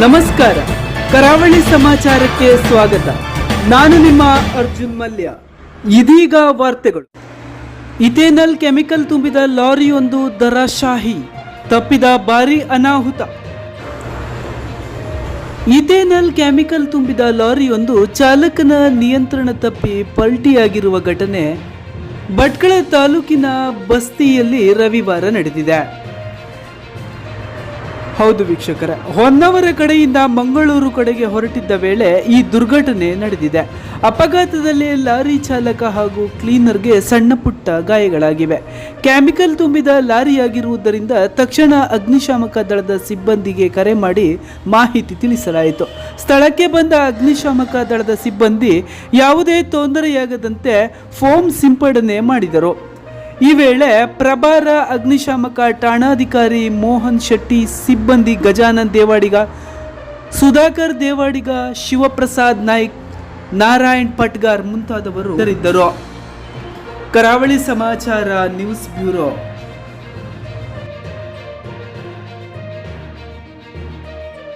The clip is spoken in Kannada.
ನಮಸ್ಕಾರ. ಕರಾವಳಿ ಸಮಾಚಾರಕ್ಕೆ ಸ್ವಾಗತ. ನಾನು ನಿಮ್ಮ ಅರ್ಜುನ್ ಮಲ್ಯ. ಇದೀಗ ವಾರ್ತೆಗಳು. ಇಥೇನಲ್ ಕೆಮಿಕಲ್ ತುಂಬಿದ ಲಾರಿಯೊಂದು ದರಶಾಹಿ ತಪ್ಪಿದ ಭಾರಿ ಅನಾಹುತ. ಇಥೇನಲ್ ಕೆಮಿಕಲ್ ತುಂಬಿದ ಲಾರಿಯೊಂದು ಚಾಲಕನ ನಿಯಂತ್ರಣ ತಪ್ಪಿ ಪಲ್ಟಿಯಾಗಿರುವ ಘಟನೆ ಭಟ್ಕಳ ತಾಲೂಕಿನ ಬಸ್ತಿಯಲ್ಲಿ ರವಿವಾರ ನಡೆದಿದೆ. ಹೌದು ವೀಕ್ಷಕರ. ಹೊನ್ನವರ ಕಡೆಯಿಂದ ಮಂಗಳೂರು ಕಡೆಗೆ ಹೊರಟಿದ್ದ ವೇಳೆ ಈ ದುರ್ಘಟನೆ ನಡೆದಿದೆ. ಅಪಘಾತದಲ್ಲಿ ಲಾರಿ ಚಾಲಕ ಹಾಗೂ ಕ್ಲೀನರ್ಗೆ ಸಣ್ಣ ಪುಟ್ಟ ಗಾಯಗಳಾಗಿವೆ. ಕೆಮಿಕಲ್ ತುಂಬಿದ ಲಾರಿಯಾಗಿರುವುದರಿಂದ ತಕ್ಷಣ ಅಗ್ನಿಶಾಮಕ ದಳದ ಸಿಬ್ಬಂದಿಗೆ ಕರೆ ಮಾಡಿ ಮಾಹಿತಿ ತಿಳಿಸಲಾಯಿತು. ಸ್ಥಳಕ್ಕೆ ಬಂದ ಅಗ್ನಿಶಾಮಕ ದಳದ ಸಿಬ್ಬಂದಿ ಯಾವುದೇ ತೊಂದರೆಯಾಗದಂತೆ ಫೋಮ್ ಸಿಂಪಡಣೆ ಮಾಡಿದರು. ಈ ವೇಳೆ ಪ್ರಭಾರ ಅಗ್ನಿಶಾಮಕ ಠಾಣಾಧಿಕಾರಿ ಮೋಹನ್ ಶೆಟ್ಟಿ, ಸಿಬ್ಬಂದಿ ಗಜಾನಂದ್ ದೇವಾಡಿಗ, ಸುಧಾಕರ್ ದೇವಾಡಿಗ, ಶಿವಪ್ರಸಾದ್ ನಾಯ್ಕ್, ನಾರಾಯಣ್ ಪಟ್ಗಾರ್ ಮುಂತಾದವರು ಇದ್ದರು. ಕರಾವಳಿ ಸಮಾಚಾರ ನ್ಯೂಸ್ ಬ್ಯೂರೋ.